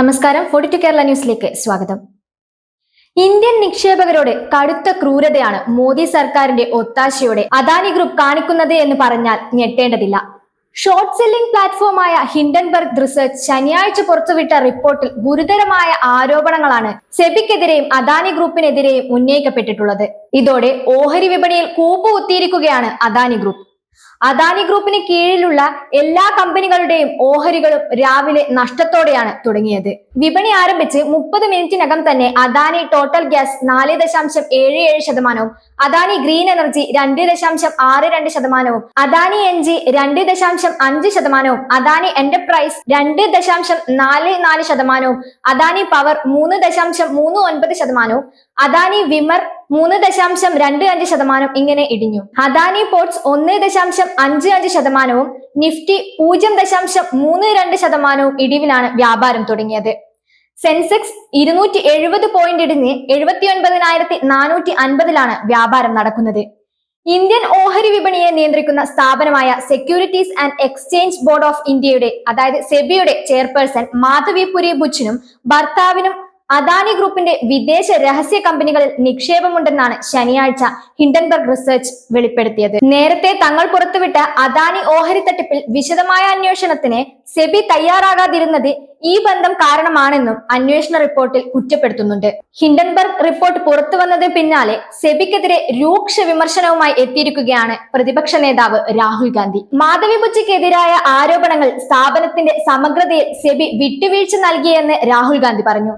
നമസ്കാരം. Forty to Kerala ന്യൂസിലേക്ക് സ്വാഗതം. ഇന്ത്യൻ നിക്ഷേപകരോട് കടുത്ത ക്രൂരതയാണ് മോദി സർക്കാരിന്റെ ഒത്താശയോടെ അദാനി ഗ്രൂപ്പ് കാണിക്കുന്നത് എന്ന് പറഞ്ഞാൽ ഞെട്ടേണ്ടതില്ല. ഷോർട്ട് സെല്ലിംഗ് പ്ലാറ്റ്ഫോമായ ഹിൻഡൻബർഗ് റിസർച്ച് ശനിയാഴ്ച പുറത്തുവിട്ട റിപ്പോർട്ടിൽ ഗുരുതരമായ ആരോപണങ്ങളാണ് സെബിക്കെതിരെയും അദാനി ഗ്രൂപ്പിനെതിരെയും ഉന്നയിക്കപ്പെട്ടിട്ടുള്ളത്. ഇതോടെ ഓഹരി വിപണിയിൽ കൂപ്പുകുത്തിയിരിക്കുകയാണ് അദാനി ഗ്രൂപ്പ്. അദാനി ഗ്രൂപ്പിന് കീഴിലുള്ള എല്ലാ കമ്പനികളുടെയും ഓഹരികളും രാവിലെ നഷ്ടത്തോടെയാണ് തുടങ്ങിയത്. വിപണി ആരംഭിച്ച് മുപ്പത് മിനിറ്റിനകം തന്നെ അദാനി ടോട്ടൽ ഗ്യാസ് നാല് ദശാംശം ഏഴ് ഏഴ് ശതമാനവും അദാനി ഗ്രീൻ എനർജി രണ്ട് ദശാംശം ആറ് രണ്ട് ശതമാനവും അദാനി എൻ ജി രണ്ട് ദശാംശം അഞ്ച് ശതമാനവും അദാനി എന്റർപ്രൈസ് രണ്ട് ദശാംശം നാല് നാല് ശതമാനവും അദാനി പവർ മൂന്ന് ദശാംശം മൂന്ന് ഒൻപത് ശതമാനവും അദാനി വിമർ മൂന്ന് ദശാംശം രണ്ട് അഞ്ച് ശതമാനം ഇങ്ങനെ ഇടിഞ്ഞു. അദാനി പോർട്സ് ഒന്ന് ദശാംശം അഞ്ച് അഞ്ച് ശതമാനവും നിഫ്റ്റി പൂജ്യം ദശാംശം മൂന്ന് രണ്ട് ശതമാനവും ഇടിവിലാണ് വ്യാപാരം തുടങ്ങിയത്. സെൻസെക്സ് ഇരുന്നൂറ്റി എഴുപത് പോയിന്റ് ഇടിഞ്ഞ് എഴുപത്തി ഒൻപതിനായിരത്തി നാനൂറ്റി അൻപതിലാണ് വ്യാപാരം നടക്കുന്നത്. ഇന്ത്യൻ ഓഹരി വിപണിയെ നിയന്ത്രിക്കുന്ന സ്ഥാപനമായ securities and exchange board of ഇന്ത്യയുടെ അതായത് സെബിയുടെ ചെയർപേഴ്സൺ മാധവി പുരി ബുച്ചിനും ഭർത്താവിനും അദാനി ഗ്രൂപ്പിന്റെ വിദേശ രഹസ്യ കമ്പനികളിൽ നിക്ഷേപമുണ്ടെന്നാണ് ശനിയാഴ്ച ഹിൻഡൻബർഗ് റിസർച്ച് വെളിപ്പെടുത്തിയത്. നേരത്തെ തങ്ങൾ പുറത്തുവിട്ട അദാനി ഓഹരി തട്ടിപ്പിൽ വിശദമായ അന്വേഷണത്തിന് സെബി തയ്യാറാകാതിരുന്നത് ഈ ബന്ധം കാരണമാണെന്നും അന്വേഷണ റിപ്പോർട്ടിൽ കുറ്റപ്പെടുത്തുന്നുണ്ട്. ഹിൻഡൻബർഗ് റിപ്പോർട്ട് പുറത്തു വന്നതിന് പിന്നാലെ സെബിക്കെതിരെ രൂക്ഷ വിമർശനവുമായി എത്തിയിരിക്കുകയാണ് പ്രതിപക്ഷ നേതാവ് രാഹുൽ ഗാന്ധി. മാധവി ബുച്ചിക്കെതിരായ ആരോപണങ്ങൾ സ്ഥാപനത്തിന്റെ സമഗ്രതയിൽ സെബി വിട്ടുവീഴ്ച നൽകിയെന്ന് രാഹുൽ ഗാന്ധി പറഞ്ഞു.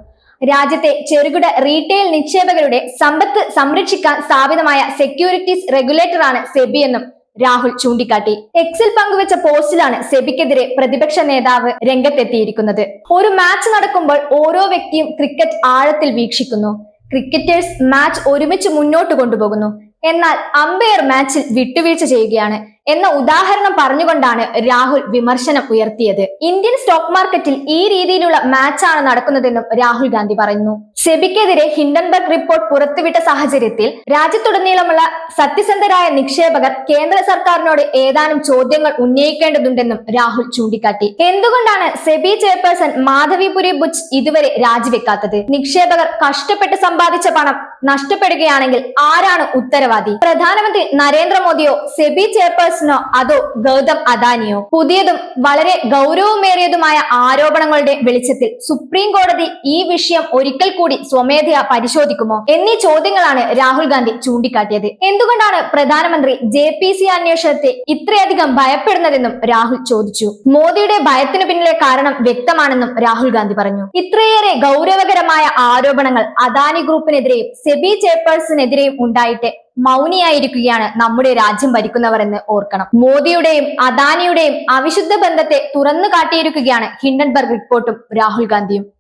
രാജ്യത്തെ ചെറുകിട റീറ്റെയിൽ നിക്ഷേപകരുടെ സമ്പത്ത് സംരക്ഷിക്കാൻ സ്ഥാപിതമായ സെക്യൂരിറ്റീസ് റെഗുലേറ്ററാണ് സെബി എന്നും രാഹുൽ ചൂണ്ടിക്കാട്ടി. എക്സിൽ പങ്കുവച്ച പോസ്റ്റിലാണ് സെബിക്കെതിരെ പ്രതിപക്ഷ നേതാവ് രംഗത്തെത്തിയിരിക്കുന്നത്. ഒരു മാച്ച് നടക്കുമ്പോൾ ഓരോ വ്യക്തിയും ക്രിക്കറ്റ് ആഴത്തിൽ വീക്ഷിക്കുന്നു. ക്രിക്കറ്റേഴ്സ് മാച്ച് ഒരുമിച്ച് മുന്നോട്ട് കൊണ്ടുപോകുന്നു. എന്നാൽ അമ്പയർ മാച്ചിൽ വിട്ടുവീഴ്ച ചെയ്യുകയാണ്. എന്ന ഉദാഹരണം പറഞ്ഞുകൊണ്ടാണ് രാഹുൽ വിമർശനം ഉയർത്തിയത്. ഇന്ത്യൻ സ്റ്റോക്ക് മാർക്കറ്റിൽ ഈ രീതിയിലുള്ള മാച്ചാണ് നടക്കുന്നതെന്നും രാഹുൽ ഗാന്ധി പറയുന്നു. സെബിക്കെതിരെ ഹിൻഡൻബർഗ് റിപ്പോർട്ട് പുറത്തുവിട്ട സാഹചര്യത്തിൽ രാജ്യത്തുടനീളമുള്ള സത്യസന്ധരായ നിക്ഷേപകർ കേന്ദ്ര സർക്കാരിനോട് ഏതാനും ചോദ്യങ്ങൾ ഉന്നയിക്കേണ്ടതുണ്ടെന്നും രാഹുൽ ചൂണ്ടിക്കാട്ടി. എന്തുകൊണ്ടാണ് സെബി ചെയർപേഴ്സൺ മാധവിപുരി ബുച്ച് ഇതുവരെ രാജിവെക്കാത്തത്? നിക്ഷേപകർ കഷ്ടപ്പെട്ട് സമ്പാദിച്ച പണം നഷ്ടപ്പെടുകയാണെങ്കിൽ ആരാണ് ഉത്തരവാദി? പ്രധാനമന്ത്രി നരേന്ദ്രമോദിയോ സെബി ചെയർപേഴ്സണോ അതോ ഗൗതം അദാനിയോ? പുതിയതും വളരെ ഗൗരവമേറിയതുമായ ആരോപണങ്ങളുടെ വെളിച്ചത്തിൽ സുപ്രീം കോടതി ഈ വിഷയം ഒരിക്കൽ കൂടി സ്വമേധയാ പരിശോധിക്കുമോ? എന്നീ ചോദ്യങ്ങളാണ് രാഹുൽ ഗാന്ധി ചൂണ്ടിക്കാട്ടിയത്. എന്തുകൊണ്ടാണ് പ്രധാനമന്ത്രി ജെ പി സി അന്വേഷണത്തെ ഇത്രയധികം ഭയപ്പെടുന്നതെന്നും രാഹുൽ ചോദിച്ചു. മോദിയുടെ ഭയത്തിനു പിന്നിലെ കാരണം വ്യക്തമാണെന്നും രാഹുൽ ഗാന്ധി പറഞ്ഞു. ഇത്രയേറെ ഗൗരവകരമായ ആരോപണങ്ങൾ അദാനി ഗ്രൂപ്പിനെതിരെയും സെബി ചെയർപേഴ്സണെതിരെയും ഉണ്ടായിട്ട് മൗനിയായിരിക്കുകയാണ് നമ്മുടെ രാജ്യം ഭരിക്കുന്നവർ എന്ന് ഓർക്കണം. മോദിയുടെയും അദാനിയുടെയും അവിശുദ്ധ ബന്ധത്തെ തുറന്നു കാട്ടിയിരിക്കുകയാണ് ഹിൻഡൻബർഗ് റിപ്പോർട്ടും രാഹുൽ ഗാന്ധിയും.